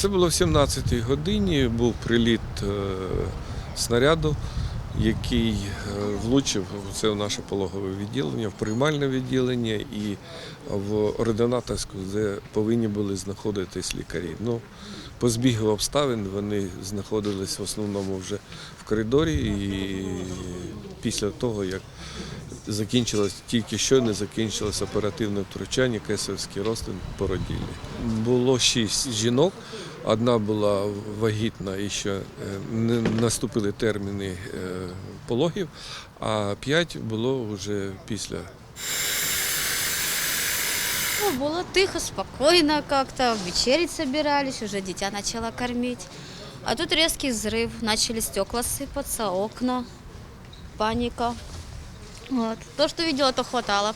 Це було в 17-й годині, був приліт е, снаряду, який е, влучив в наше пологове відділення, в приймальне відділення. І в ординаторську, де повинні були знаходитись лікарі. Ну, по збігу обставин вони знаходились в основному вже в коридорі, і після того, як закінчилось, тільки що не закінчилось оперативне втручання, кесарський розтин породілі. Було шість жінок. Одна була вагітна і ще е, не наступили терміни е, пологів, а п'ять було вже після Ну, было тихо, спокойно как-то. Вечерить собирались, уже дитя начало кормить. А тут резкий взрыв, начали стекла сыпаться, окна, Паника. Вот. То, что видела, то хватало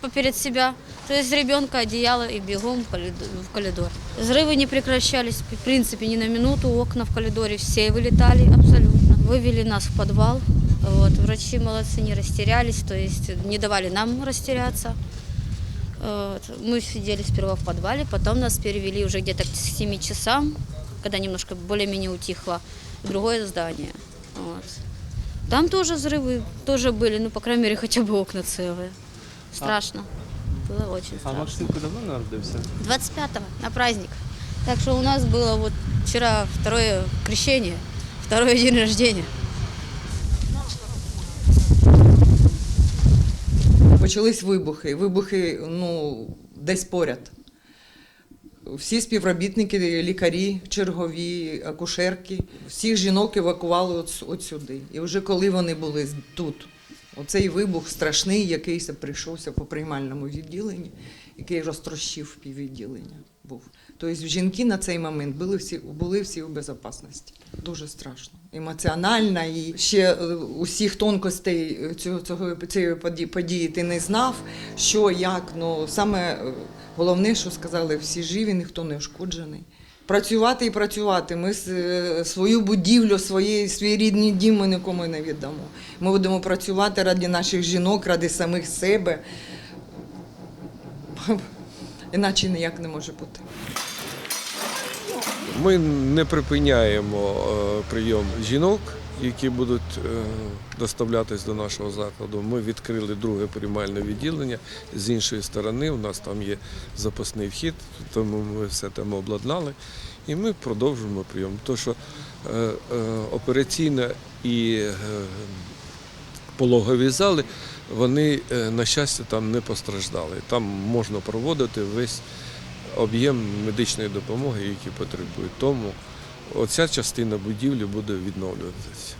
поперед себя. То есть ребенка, одеяло и бегом в коридор. Взрывы не прекращались, в принципе, ни на минуту. Окна в коридоре все вылетали абсолютно. Вывели нас в подвал. Вот. Врачи молодцы, не растерялись, то есть не давали нам растеряться. Вот. Мы сидели сперва в подвале, потом нас перевели уже где-то к 7 часам, когда немножко более-менее утихло, в другое здание. Вот. Там тоже взрывы тоже были, ну, по крайней мере, хотя бы окна целые. Страшно. Было очень А страшно. Максимко давно народився? 25-го на праздник. Так что у нас было вот вчера второе крещение, второй день рождения. Почались вибухи. Вибухи ну, десь поряд. Всі співробітники, лікарі, чергові, акушерки, всіх жінок евакували от, от сюди. І вже коли вони були тут, оцей вибух страшний, який прийшовся по приймальному відділенні, який розтрощив піввідділення був. Тобто жінки на цей момент були всі, були всі у безпечності. Дуже страшно. Емоціонально і ще е, усіх тонкостей е, цього, цього цієї поді- події ти не знав, що як. Ну саме е, головне, що сказали, всі живі, ніхто не ушкоджений. Працювати і працювати. Ми свою будівлю, свої, свій рідний дім ми нікому не віддамо. Ми будемо працювати ради наших жінок, ради самих себе. Іначе ніяк не може бути. Ми не припиняємо е, прийом жінок, які будуть е, доставлятись до нашого закладу. Ми відкрили друге приймальне відділення. З іншої сторони, у нас там є запасний вхід, тому ми все там обладнали. І ми продовжуємо прийом. Тому що е, операційна і пологові зали, вони, е, на щастя, там не постраждали. Там можна проводити весь об'єм медичної допомоги, який потребують. Тому оця частина будівлі буде відновлюватися.